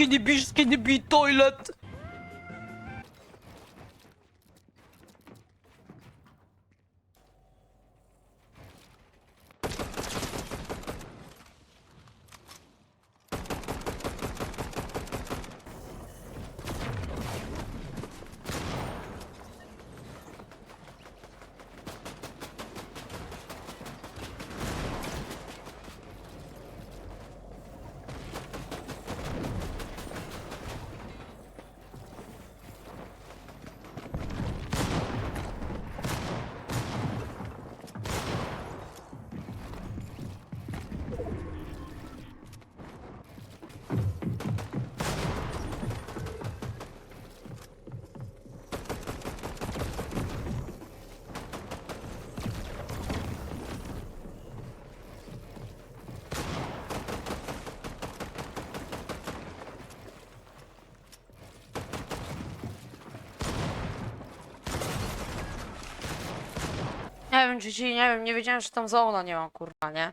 skinny bitch, skinny beat, toilet. Czy ci, nie wiem, nie wiedziałem, że tam zona nie mam, kurwa, nie?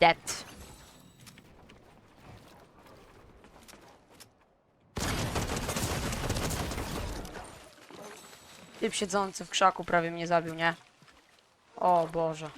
Dead. Typ siedzący w krzaku prawie mnie zabił, nie? O Boże.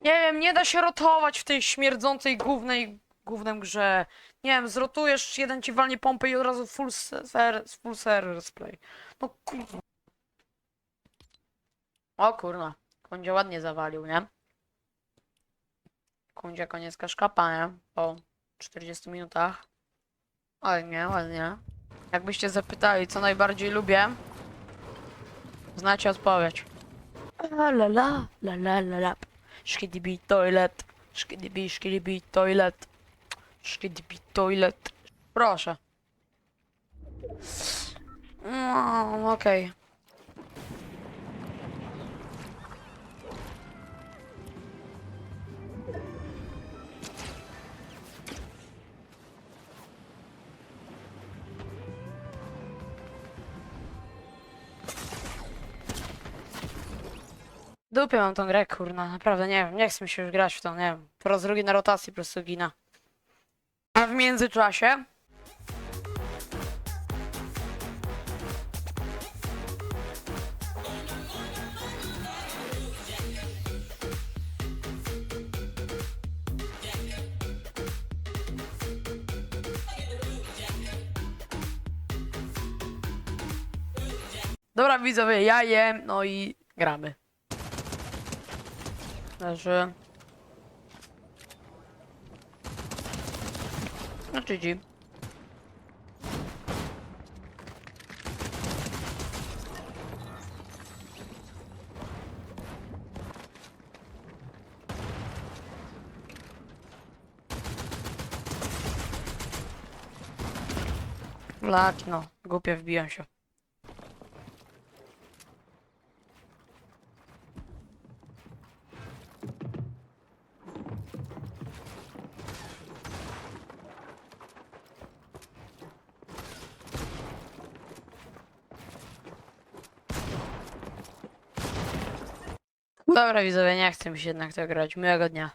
Nie wiem, nie da się rotować w tej śmierdzącej głównej głównym grze. Nie wiem, zrotujesz, jeden ci walnie pompę i od razu full ser, full service play. No kurwa. O kurwa. Kondzie ładnie zawalił, nie? Kondzie koniec kaszkapa, nie? Po 40 minutach. Ładnie, ładnie. Jakbyście zapytali, co najbardziej lubię, znacie odpowiedź. La la la, la la la la. Szkidibi toilet. Szkidibi, szkidibi toilet. Szkidibi toilet. Proszę. No, okej. Dupie mam tą grę, kurna, naprawdę nie wiem, nie chcę mi się już grać w to, nie wiem. Po raz drugi na rotacji po prostu gina. A w międzyczasie... Dobra widzowie, ja jem, no i gramy. Leży. No GG. Lak, no, głupie wbiłem się. Dobra widzowie, nie chcę mi się jednak to grać. Miłego dnia.